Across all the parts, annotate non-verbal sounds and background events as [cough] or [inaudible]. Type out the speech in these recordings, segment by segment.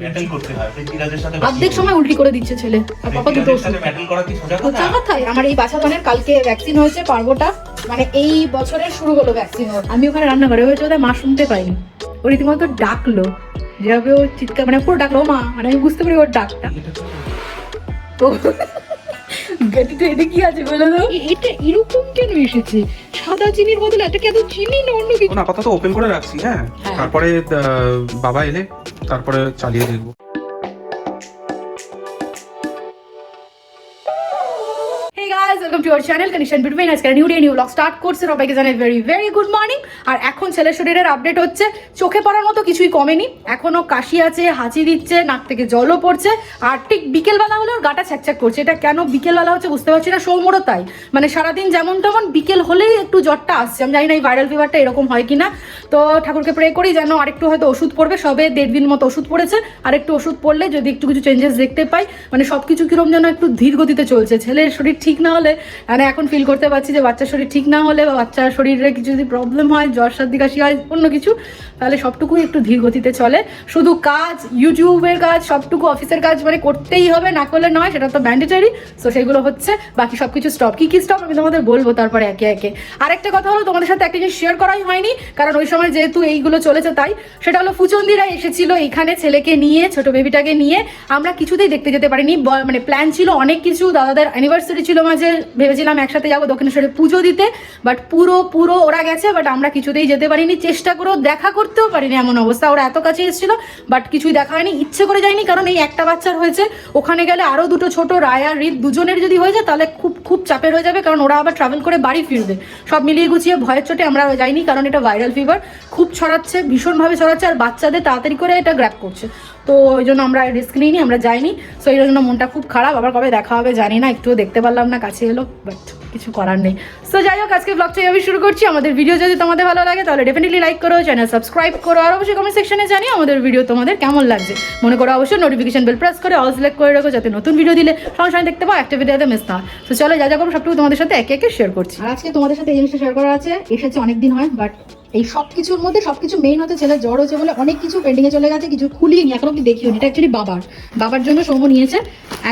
Battle করতে হয় পৃথ্বীরাজের সাথে অর্ধেক সময় উল্টি করে দিচ্ছে ছেলে আর পাপা দুটো সাথে ব্যাটেল করা কি সোজা কথা? কথাই আমার এই কালকে ভ্যাকসিন হয়েছে পার্বটা। মানে এই বছরের শুরু হলো ভ্যাকসিন আমি ওখানে রান্না করে হয়েছে ওদের মা শুনতে পাইনি ও রীতিমতো ডাকলো যেভাবে ও চিৎকার মানে পুরো ডাকলো মা মানে আমি বুঝতে পারি ওর ডাকটা। ও এটা কি আছে বলো তো? এটা এরকম কেন এসেছে? সাদা চিনির বদলে এটাকে এত চিনি না অন্য কিছু? এখন আপাতত ওপেন করে রাখছি হ্যাঁ? হ্যাঁ। তারপরে আহ, বাবা এলে তারপরে চালিয়ে দেখব। Welcome to channel connection between আজকে new day new blog start করছে। সবাইকে জানাই ভেরি ভেরি গুড মর্নিং আর এখন ছেলের শরীরের আপডেট হচ্ছে। চোখে পড়ার মতো কিছুই কমেনি। এখনও কাশি আছে, হাঁচি দিচ্ছে, নাক থেকে জলও পড়ছে। আর ঠিক বিকেলবেলা হলে ওর গাটা ছ্যাকছ্যাক করছে। এটা কেন বিকেলবেলা হচ্ছে বুঝতে পারছি না সৌমরও তাই। মানে সারাদিন যেমন তেমন বিকেল হলেই একটু জ্বরটা আসছে। আমি জানি না এই ভাইরাল ফিভারটা এরকম হয় কিনা। তো ঠাকুরকে প্রে করি যেন আরেকটু হয়তো ওষুধ পড়বে। সবে দেড় দিন মতো ওষুধ পড়েছে। আর একটু ওষুধ পড়লে যদি একটু কিছু চেঞ্জেস দেখতে পাই মানে সব কিছু কিরম যেন একটু ধীর গতিতে চলছে। ছেলের শরীর ঠিক না হলে মানে এখন ফিল করতে পারছি যে বাচ্চার শরীর ঠিক না হলে বা বাচ্চার শরীরে কিছু যদি প্রবলেম হয়, জ্বর, সর্দি, কাশি হয়, অন্য কিছু, তাহলে সবটুকুই একটু ধীর গতিতে চলে। শুধু কাজ ইউটিউবের কাজ, সবটুকু অফিসের কাজ মানে করতেই হবে, না করলে নয়, সেটা তো ম্যান্ডেটারি সো সেগুলো হচ্ছে, বাকি সব কিছু স্টপ কী কী স্টপ আমি তোমাদের বলব তারপরে একে একে। আরেকটা কথা হলো, তোমাদের সাথে একটা জিনিস শেয়ার করাই হয়নি, কারণ ওই সময় যেহেতু এইগুলো চলেছে তাই, সেটা হলো ফুচন্দিরা এসেছিল এখানে ছেলেকে নিয়ে, ছোট বেবিটাকে নিয়ে। আমরা কিছুতেই দেখতে যেতে পারিনি মানে প্ল্যান ছিল অনেক কিছু, দাদাদের অ্যানিভার্সারি ছিল মাঝে ভেবেছিলাম একসাথে যাব দক্ষিণেশ্বরে পুজো দিতে বাট পুরো পুরো ওরা গেছে বাট আমরা কিছুতেই যেতে পারিনি। চেষ্টা করেও দেখা করতেও পারিনি এমন অবস্থা। ওরা এত কাছে এসেছিল বাট কিছুই দেখা হয়নি। ইচ্ছে করে যায়নি, কারণ এই একটা বাচ্চার হয়েছে। ওখানে গেলে আরও দুটো ছোট, রায় রিত দুজনের যদি হয়ে যায়, তাহলে খুব খুব চাপের হয়ে যাবে, কারণ ওরা আবার ট্রাভেল করে বাড়ি ফিরবে। সব মিলিয়ে গুছিয়ে ভয়ের চোটে আমরা যাইনি, কারণ এটা ভাইরাল ফিভার খুব ছড়াচ্ছে, ভীষণভাবে ছড়াচ্ছে, আর বাচ্চাদের তাড়াতাড়ি করে এটা গ্র্যাপ করছে। তো ওই জন্য আমরা রিস্ক নিইনি, আমরা যাইনি। সো এই জন্য মনটা খুব খারাপ। আবার কবে দেখা হবে জানি না, একটুও দেখতে পারলাম না, কাছে এলো বাট কিছু করার নেই। সো যাই হোক আজকে ব্লগটা আমি শুরু করছি। আমাদের ভিডিও যদি তোমাদের ভালো লাগে, তাহলে ডেফিনেটলি লাইক করো চ্যানেল সাবস্ক্রাইব করো, আর অবশ্যই কমেন্ট সেকশনে জানিয়ে আমাদের ভিডিও তোমাদের কেমন লাগছে। মনে করো অবশ্যই নোটিফিকেশন বেল প্রেস করে অল সিলেক্ট করে রাখো, যাতে নতুন ভিডিও দিলে সঙ্গে সঙ্গে দেখতে পাও, একটা ভিডিওতে মিস না তো চলো, যা যা করব, সবটুকু তোমাদের সাথে একে একে শেয়ার করছি। আর আজকে তোমাদের সাথে এই জিনিসটা শেয়ার করা আছে, এসেছে অনেকদিন হয় বাট এই সব কিছুর মধ্যে সব কিছু মেইন হতে ছেলে জ্বর হয়েছে বলে অনেক কিছু পেন্ডিংয়ে চলে গেছে, কিছু খুলিয়ে নি এখনও অব্দি দেখিও এটা অ্যাকচুয়ালি বাবার। বাবার জন্য সৌম নিয়েছে,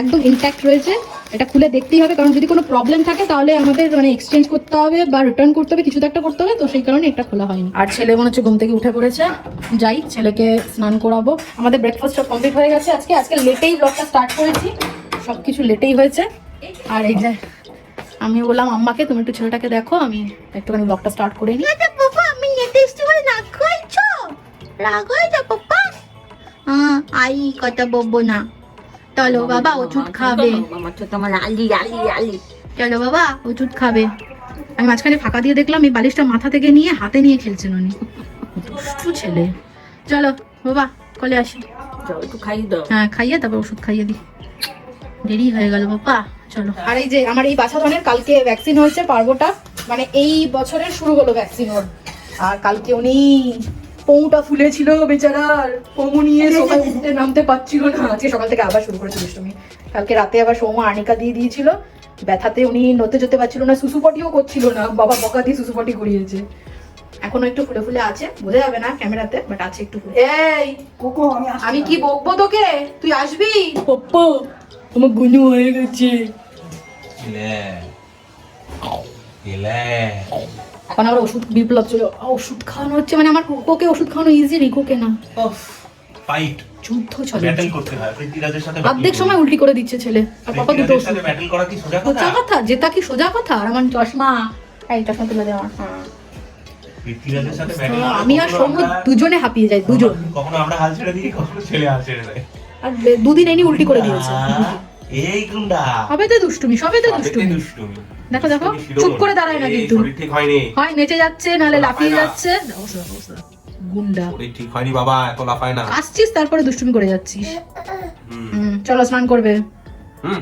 একদম ইনট্যাক্ট রয়েছে। এটা খুলে দেখতেই হবে কারণ যদি কোনো প্রবলেম থাকে তাহলে আমাদের মানে এক্সচেঞ্জ করতে হবে বা রিটার্ন করতে হবে কিছু তো একটা করতে হবে তো সেই কারণে এটা খোলা হয়নি। আর ছেলে মনে হচ্ছে ঘুম থেকে উঠে পড়েছে। যাই ছেলেকে স্নান করাবো। আমাদের ব্রেকফাস্ট সব কমপ্লিট হয়ে গেছে আজকে। আজকে লেটেই ব্লগটা স্টার্ট করেছি। সব কিছু লেটেই হয়েছে। আর এই যে আমি বললাম আম্মাকে তুমি একটু ছেলেটাকে দেখো আমি একটুখানি ব্লগটা স্টার্ট করে নিই। আচ্ছা আমি নেটে এসছি বলে নাক খাইছো রাগ পাপা? হ্যাঁ আই কথা বলব না। চলো বাবা ওষুধ খাবে। আমার তো তোমার আলি আলি আলি। চলো বাবা ওষুধ খাবে। আমি মাঝখানে ফাঁকা দিয়ে দেখলাম এই বালিশটা মাথা থেকে নিয়ে হাতে নিয়ে খেলছেন উনি। দুষ্টু ছেলে। চলো বাবা কলে আসি। চল একটু খাইয়ে দাও। হ্যাঁ খাইয়ে তারপর ওষুধ খাইয়ে দিই। দেরি হয়ে গেল বাবা চলো। আর এই যে আমার এই বাছাধনের কালকে ভ্যাকসিন হয়েছে পার্বটা মানে এই বছরের শুরু হলো ভ্যাকসিন ওর। আর কালকে উনি পৌটা ফুলেছিল বেচারার। পমু নিয়ে সকাল উঠতে নামতে পারছিল না। আজকে সকাল থেকে আবার শুরু করেছে দুষ্টুমি। কালকে রাতে আবার সৌমা আর্নিকা দিয়ে দিয়েছিল। ব্যথাতে উনি নতে যেতে পারছিল না সুসুপটিও করছিল না। বাবা বকা দিয়ে সুসুপটি করিয়েছে এখনও একটু ফুলে ফুলে আছে বোঝা যাবে না ক্যামেরাতে বাট আছে একটু ফুলে। এই আমি কি বকবো তোকে? তুই আসবি? পপ্পা আমার গুনু হয়ে গেছে। ইলে ইলে। এখন আমার ওষুধ বিপ্লব ছিল ওষুধ খাওয়ানো হচ্ছে মানে আমার কোকে ওষুধ খাওয়ানো ইজি রিকোকে না। ফাইট যুদ্ধ চলে। ব্যাটেল করতে হয়। পৃথ্বীরাজের সাথে অর্ধেক সময় উল্টি করে দিচ্ছে ছেলে। আর পাপা দুটো ওষুধ ব্যাটেল করা কি সোজা কথা? সোজা কথা যেটা কি সোজা কথা আর আমার চশমা। এই চশমা তুলে দে আমার হ্যাঁ। পৃথ্বীরাজের সাথে তো আমি আর সৌম্য দুজনে হাঁপিয়ে যাই দুজন। কখনো আমরা হাল ছেড়ে দিই কখনো ছেলে হাল ছেড়ে দেয়। আর দুদিন এনি উল্টি করে দিয়েছে। এই গুন্ডা। সবে তো দুষ্টুমি সবে তো দুষ্টুমি। দুষ্টুমি। দেখো দেখো চুপ করে দাঁড়ায় না কিন্তু। ঠিক হয়নি। হয় নেচে যাচ্ছে নাহলে লাফিয়ে যাচ্ছে। গুন্ডা। ঠিক হয়নি বাবা এত লাফায় না। আসছিস তারপরে দুষ্টুমি করে যাচ্ছিস। চলো স্নান করবে। হুম।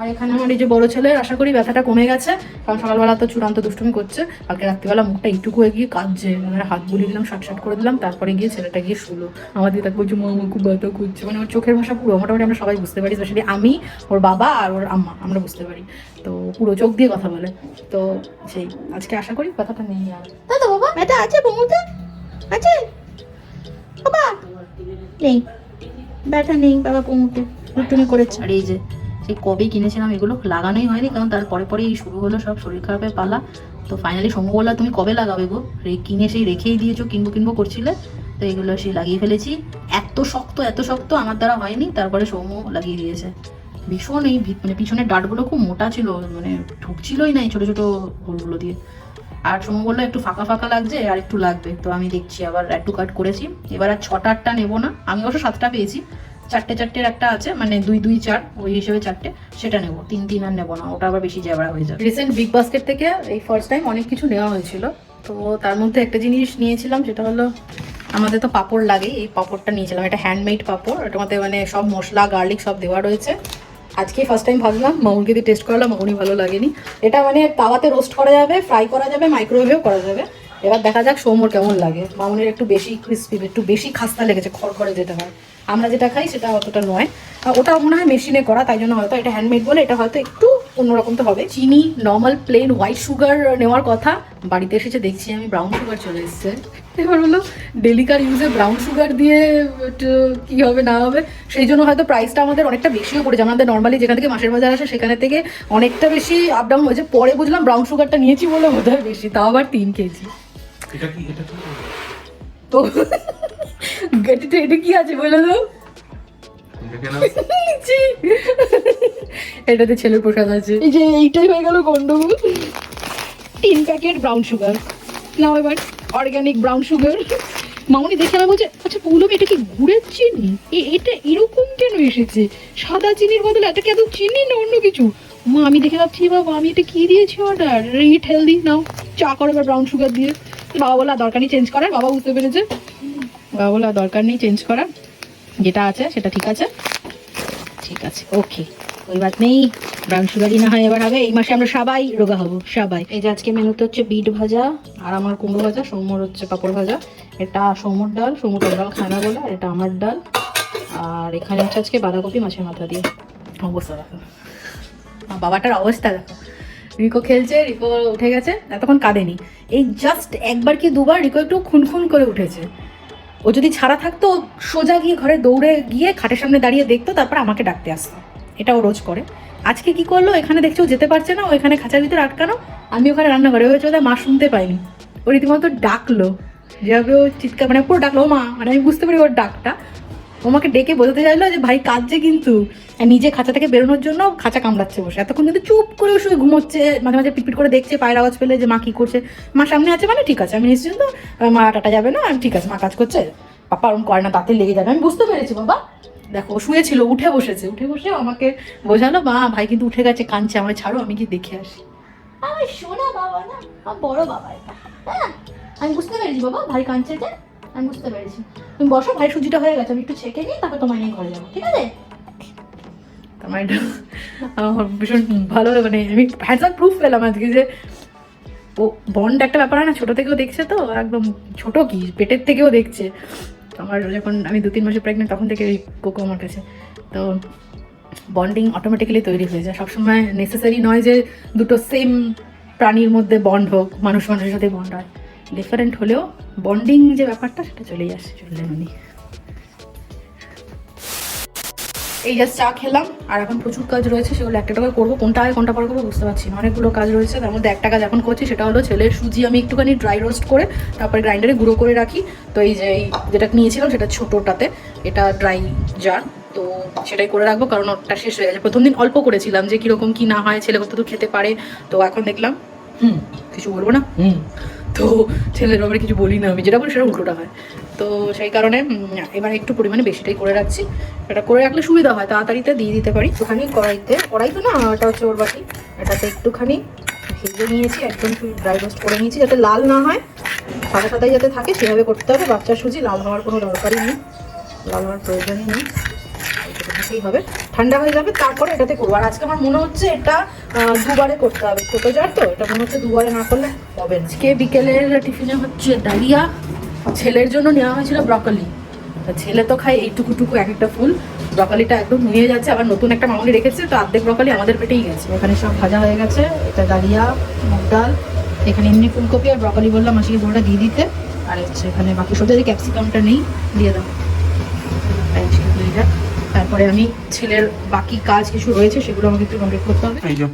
আর এখানে আমার এই যে বড় ছেলের আশা করি ব্যথাটা কমে গেছে কারণ সকালবেলা তো চূড়ান্ত দুষ্টুমি করছে। কালকে রাত্রিবেলা মুখটা একটুকু গিয়ে কাঁদছে মানে হাত বুলিয়ে দিলাম শাট শাট করে দিলাম তারপরে গিয়ে ছেলেটা গিয়ে শুলো। আমাদের তাকে বলছে মা আমার খুব ব্যথা করছে। মানে ওর চোখের ভাষা পুরো মোটামুটি আমরা সবাই বুঝতে পারি স্পেশালি আমি ওর বাবা আর ওর আম্মা আমরা বুঝতে পারি। তো পুরো চোখ দিয়ে কথা বলে। তো সেই আজকে আশা করি ব্যথাটা নেই আর। তাই তো বাবা এটা আছে বমুতে আছে? বাবা নেই। ব্যথা নেই বাবা কোমরতে রুটুনি করেছে। আর এই যে সেই কবেই কিনেছিলাম, এগুলো লাগানোই হয়নি, কারণ তার পরে পরেই শুরু হলো সব শরীর খারাপের পালা। তো ফাইনালি সৌম্য বললা তুমি কবে লাগাবে গো? কিনে সেই রেখেই দিয়েছ, কিনবো কিনবো করছিলে, তো এগুলো সেই লাগিয়ে ফেলেছি। এত শক্ত এত শক্ত আমার দ্বারা হয়নি, তারপরে সৌম্য লাগিয়ে দিয়েছে। ভীষণ এই মানে পিছনের ডাটগুলো খুব মোটা ছিল মানে ঢুকছিলই না এই ছোটো ছোটো হোলগুলো দিয়ে। আর সৌম্য বলল, একটু ফাঁকা ফাঁকা লাগছে, আর একটু লাগবে। তো আমি দেখছি আবার একটু কাট করেছি। এবার আর ছটা আটটা নেব না। আমি অবশ্য সাতটা পেয়েছি চারটে চারটের একটা আছে মানে দুই দুই, চার, ওই হিসেবে চারটে, সেটা নেব। তিন তিন আর নেব না, ওটা আবার বেশি জ্যাবড়া হয়ে যাবে। রিসেন্ট বিগ বাস্কেট থেকে এই ফার্স্ট টাইম অনেক কিছু নেওয়া হয়েছিল। তো তার মধ্যে একটা জিনিস নিয়েছিলাম, সেটা হলো আমাদের তো পাপড় লাগে এই পাপড়টা নিয়েছিলাম। এটা হ্যান্ডমেড পাপড় এটার মধ্যে মানে সব মশলা গার্লিক সব দেওয়া রয়েছে। আজকে ফার্স্ট টাইম ভাবলাম, মামুনকে দিয়ে টেস্ট করলাম মামুনি ভালো লাগেনি। এটা মানে তাওয়াতে রোস্ট করা যাবে ফ্রাই করা যাবে মাইক্রোওয়েভেও করা যাবে। এবার দেখা যাক সৌমর কেমন লাগে। মামুনের একটু বেশি ক্রিস্পি একটু বেশি খাস্তা লেগেছে, খড়খড়ে যেতে হয়। আমরা যেটা খাই সেটা অতটা নয়। ওটা মনে হয় মেশিনে করা তাই জন্য হয়তো এটা হ্যান্ডমেড বলে এটা হয়তো একটু অন্যরকম তো হবে। চিনি নর্মাল প্লেন হোয়াইট সুগার নেওয়ার কথা। বাড়িতে এসেছে দেখছি আমি ব্রাউন সুগার চলে এসেছে। এবার হলো ডেলিকার ইউজে ব্রাউন সুগার দিয়ে কি হবে না হবে। সেই জন্য হয়তো প্রাইসটা আমাদের অনেকটা বেশিও পড়েছে। আমাদের নর্মালি যেখান থেকে মাসের বাজার আসে সেখানে থেকে অনেকটা বেশি আপ ডাউন হয়েছে। পরে বুঝলাম ব্রাউন সুগারটা নিয়েছি বলে বোধ হয় বেশি। তাও আবার তিন কেজি। এটা কি এটা তো গেটিতে এটা কি আছে বলে দাও [laughs] এটাতে ছেলের প্রসাদ আছে। এই যে এইটাই হয়ে গেল গন্ডগোল। তিন প্যাকেট ব্রাউন সুগার নাও এবার অর্গানিক ব্রাউন সুগার মামনি দেখে না বলছে আচ্ছা পৌলম এটা কি গুড়ের চিনি? এ- এটা এরকম কেন এসেছে? সাদা চিনির বদলে এটা কি এত চিনি না অন্য কিছু? মা আমি দেখে ভাবছি বাবা আমি এটা কি দিয়েছি অর্ডার রিট হেলদি নাও। চা করো এবার ব্রাউন সুগার দিয়ে। বাবা বলে আর দরকার চেঞ্জ করার। বাবা বুঝতে পেরেছে। আর দরকার নেই চেঞ্জ করার। যেটা আছে, সেটা ঠিক আছে। ঠিক আছে ওকে ওই বাত নেই। ব্রাউন সুগারই না হয় এবার হবে। এই মাসে আমরা সবাই রোগা হব, সবাই। এই যে আজকে মেনুতে হচ্ছে বিট ভাজা, আর আমার কুমড়ো ভাজা, সৌম্যর হচ্ছে পাপড় ভাজা। এটা সৌম্যর ডাল, সৌম্য ডাল খায় না বলে, আর এটা আমার ডাল। আর এখানে হচ্ছে আজকে বাঁধাকপি, মাছের মাথা দিয়ে। অবস্থা দেখো। বাবাটার অবস্থা দেখো। রিকো খেলছে, রিকো উঠে গেছে, এতক্ষণ কাঁদেনি। এই জাস্ট একবার কি দুবার রিকো একটু খুনখুন করে উঠেছে। ও যদি ছাড়া থাকতো সোজা গিয়ে ঘরে দৌড়ে গিয়ে খাটের সামনে দাঁড়িয়ে দেখতো, তারপর আমাকে ডাকতে আসতো। এটা ও রোজ করে। আজকে কি করল? এখানে দেখছ যেতে পারছে না ওখানে খাঁচার ভিতরে আটকানো। আমি ওখানে রান্নাঘরে হয়েছে ওদের মা শুনতে পাইনি। ও রীতিমতো ডাকলো। যেভাবে ও চিৎকার মানে পুরো ডাকলো মা মানে আমি বুঝতে পারি ওর ডাকটা। আমাকে ডেকে বোঝাতে চাইলো যে ভাই কাঁদছে কিন্তু। নিজে খাঁচা থেকে বেরোনোর জন্য খাঁচা কামড়াচ্ছে বসে। এতক্ষণ কিন্তু চুপ করে শুয়ে ঘুমোচ্ছে, মাঝে মাঝে পিটপিট করে দেখছে, পায়ের আওয়াজ পেলে যে মা কি করছে। মা সামনে আছে মানে ঠিক আছে, আমি নিশ্চিন্ত মা টাটা যাবে না, আমি ঠিক আছে, মা কাজ করছে। পাপা ওরম করে না তাতে লেগে যাবে, আমি বুঝতে পেরেছি বাবা। দেখো শুয়েছিল, উঠে বসেছে, উঠে বসে আমাকে বোঝালো, মা, ভাই কিন্তু উঠে গেছে, কাঁদছে আমার ছাড়ো, আমি কি দেখে আসি। আমার সোনা বাবা না বড় বাবা হ্যাঁ আমি বুঝতে পেরেছি বাবা, ভাই কাঁদছে যে। আমি বুঝতে পেরেছি। তুমি বসো, ভাই সুজিটা হয়ে গেছে, আমি একটু তারপর তোমায় নিয়ে ঘরে যাব, ঠিক আছে? ভীষণ ভালো মানে আমি প্রুফ পেলাম আজকে যে ও বন্ড একটা ব্যাপার না, ছোটো থেকেও দেখছে তো, একদম পেটের থেকেও দেখছে। আমার যখন আমি দু তিন মাসে প্রেগনেন্ট তখন থেকে ওই কোকো আমার কাছে। তো বন্ডিং অটোমেটিক্যালি তৈরি হয়ে যায়। সবসময় নেসেসারি নয় যে দুটো সেম প্রাণীর মধ্যে বন্ড হোক, মানুষ মানুষের সাথে বন্ড হয়। ডিফারেন্ট হলেও বন্ডিং যে ব্যাপারটা, সেটা চলেই আসে চললেন উনি এই জাস্ট চা খেলাম, আর এখন প্রচুর কাজ রয়েছে, সেগুলো একটা টাকা করব। কোনটা আগে, কোনটা পরে করব বুঝতে পারছি না। অনেকগুলো কাজ রয়েছে, তার মধ্যে একটা কাজ এখন করছি, সেটা হলো ছেলের সুজি আমি একটুখানি ড্রাই রোস্ট করে, তারপরে গ্রাইন্ডারে গুঁড়ো করে রাখি। তো এই যে যেটা নিয়েছিলাম, সেটা ছোটোটাতে, এটা ড্রাই জার তো সেটাই করে রাখব, কারণ ওটা শেষ হয়ে গেছে। প্রথম দিন অল্প করেছিলাম যে কীরকম কী না হয়, ছেলে কত খেতে পারে। তো এখন দেখলাম, হুম, কিছু বলব না? হুম। তো ছেলের ব্যাপারে কিছু বলি না আমি, যেটা বলি সেটা উল্টোটা হয়। তো সেই কারণে এবার একটু পরিমাণে বেশিটাই করে রাখছি। এটা করে রাখলে সুবিধা হয়, তাড়াতাড়িতে দিয়ে দিতে পারি। একটুখানি কড়াইতে, কড়াই তো না, এটা হচ্ছে ওর বাটি। এটাতে একটুখানি ভেজে নিয়েছি, একদম ড্রাই রোস্ট করে নিয়েছি, যাতে লাল না হয়। সাদা সাদাই যাতে থাকে, সেভাবে করতে হবে। বাচ্চা সুজি, লাল হওয়ার কোনো দরকারই নেই। লাল হওয়ার প্রয়োজনই নেই। হবে। ঠান্ডা হয়ে যাবে তারপরে এটাতে করব। আর আজকে আমার মনে হচ্ছে এটা দুবারে করতে হবে। ছোটো জার তো এটা মনে হচ্ছে দুবারে না করলে হবে না। আজকে বিকেলের টিফিনে হচ্ছে ডালিয়া ছেলের জন্য নেওয়া হয়েছিল ব্রকলি। ছেলে তো খায় এইটুকু টুকু এক একটা ফুল। ব্রকলিটা একদম নুয়ে যাচ্ছে আবার নতুন একটা মামুনি রেখেছে তো অর্ধেক ব্রকলি আমাদের পেটেই গেছে। এখানে সব ভাজা হয়ে গেছে এটা ডালিয়া মুগ ডাল এখানে এমনি ফুলকপি আর ব্রকলি বললাম মাসিকে পুরোটা দিয়ে দিতে। আর হচ্ছে এখানে বাকি সব যদি ক্যাপসিকামটা নেই দিয়ে দাও। তারপরে আমি ছেলের বাকি কাজ কিছু রয়েছে সেগুলো আমাকে একটু কমপ্লিট করতে হবে। এই যে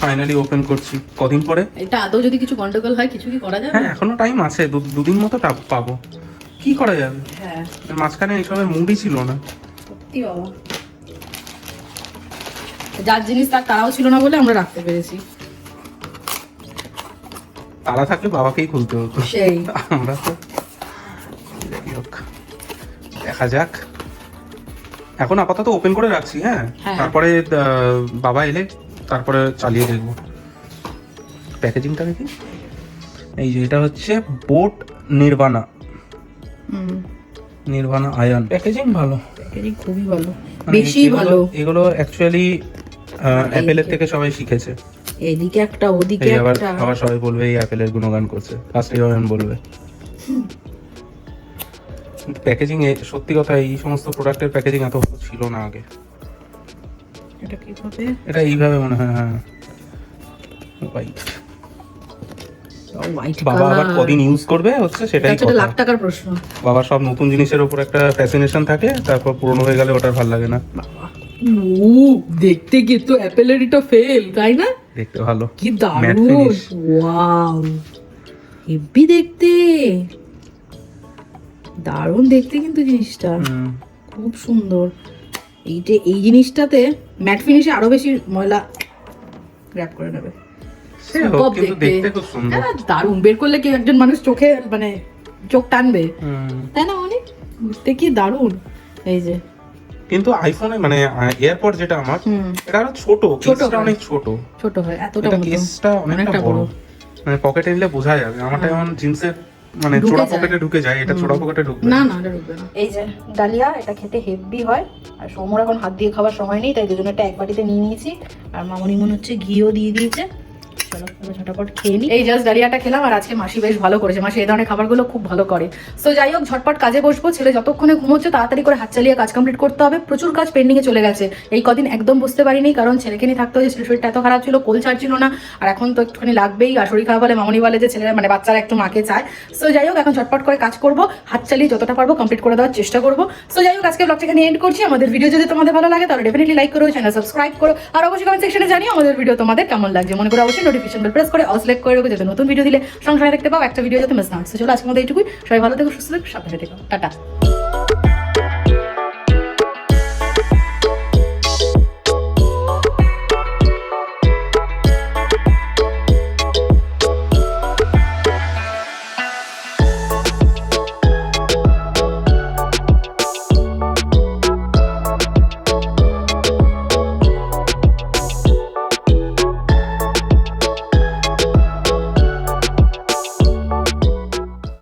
ফাইনালি ওপেন করছি। কদিন পরে? এটা আদৌ যদি কিছু গন্ডগোল হয় কিছু কি করা যাবে? হ্যাঁ এখনও টাইম আছে। দুদিন মতো পাবো। কি করা যাবে? হ্যাঁ। মাঝখানে এইসবের মুডই ছিল না। সত্যি বাবা। যার জিনিস তার তারাও ছিল না বলে আমরা রাখতে পেরেছি। তারা থাকলে বাবাকেই খুলতে হতো। সেই। আমরা তো যাই হোক, দেখা যাক। এখন আপাতত ওপেন করে রাখছি হ্যাঁ? হ্যাঁ। তারপরে বাবা এলে তারপরে চালিয়ে দেখব। প্যাকেজিংটা দেখি এই যে এটা হচ্ছে boAt Nirvana Nirvana Ion. Packaging ভালো। প্যাকেজিং খুবই ভালো। মানে বেশি এগুলো- ভালো। এগুলো অ্যাকচুয়ালি অ্যাপেলের থেকে সবাই শিখেছে। এদিকে একটা ওদিকে আবার একটা। আবার সবাই বলবে এই অ্যাপেলের গুণগান করছে। ফার্স্ট এভাবে বলবে। প্যাকেজিং এ সত্যি কথা এই সমস্ত প্রোডাক্টের প্যাকেজিং এত ভালো ছিল না আগে। এটা কীভাবে? এটা এইভাবে মনে হয় হ্যাঁ। White। হোয়াইট বাবা আবার কদিন ইউজ করবে হচ্ছে সেটাই কথা। লাখ টাকার প্রশ্ন। বাবার সব নতুন জিনিসের উপর একটা ফ্যাসিনেশন থাকে তারপর পুরনো হয়ে গেলে ওটা ভালো লাগে না। ও দেখতে কিন্তু অ্যাপেলের এটা ফেল তাই না? দেখতে ভালো। কি দারুণ। ওয়াও হেভি দেখতে। দারুণ দেখতে কিন্তু জিনিসটা। খুব সুন্দর। এই যে এই জিনিসটাতে ম্যাট ফিনিশে আরও বেশি ময়লা গ্র্যাব করে নেবে। হ্যাঁ, দারুণ। বের করলে কি একজন মানুষ চোখে মানে চোখ টানবে। তাই না অনেক? বুঝতে কি দারুণ। এই যে। কিন্তু আইফোনে মানে এয়ারপড যেটা আমার এটা আরও ছোট। ছোট কেসটা অনেক ছোট। ছোট হয় এতটা কেসটা অনেকটা বড়। মানে পকেটে নিলে বোঝা যাবে। আমারটা যেমন জিন্সের মানে ঢুকে চোরা পকেটে ঢুকে যায় এটা চোরা পকেটে ঢুকবে না। না এটা ঢুকবে না। এই যে ডালিয়া এটা খেতে হেভি হয়। আর সোমর এখন হাত দিয়ে খাবার সময় নেই তাই দুজনে একটা এক বাটিতে নিয়ে নিয়েছি। আর মামনি মনে হচ্ছে ঘিও দিয়ে দিয়েছে। এবার খেয়ে নিই এই জাস্ট ডালিয়াটা খেলাম আর আজকে মাসি বেশ ভালো করেছে। মাসি এই ধরনের খাবারগুলো খুব ভালো করে। সো যাই হোক, ঝটপট কাজে বসবো। ছেলে যতক্ষণে ঘুমোচ্ছে, তাড়াতাড়ি করে হাত চালিয়ে কাজ কমপ্লিট করতে হবে। প্রচুর কাজ চলে গেছে। এই কদিন একদম বুঝতে পারিনি, কারণ ছেলেকে নিয়ে থাকতে হয়েছে এত খারাপ ছিল, কোল ছাড়ছিল না। আর এখন তো একটুখানি লাগবেই। আর শরীর খারাপ মামনি বলে যে, ছেলেরা মানে বাচ্চারা একটু মাকে চায়। সো যাই হোক, এখন ঝটপট করে কাজ করব। হাত চালিয়ে যতটা পারব কমপ্লিট করে দেওয়ার চেষ্টা করব। সো যাই হোক আজকে ব্লগটা এখানে এন্ড করছি। আমাদের ভিডিও যদি তোমাদের ভালো লাগে, তাহলে ডেফিনেটলি লাইক করো চ্যানেল সাবস্ক্রাইব করো। আর অবশ্যই কমেন্ট সেকশনে জানিও আমাদের ভিডিও তোমাদের কেমন লাগছে। মনে করে অবশ্যই নোটিফিকেশন বেল প্রেস করে অল সিলেক্ট করে রাখো। যাতে নতুন ভিডিও দিলে সঙ্গে দেখতে পাও, একটা ভিডিও যাতে মিস না হয়। চলো আজকে মতো এইটুকুই। সবাই ভালো থেকো, সুস্থ থেকো, সাবধানে থেকো। টাটা।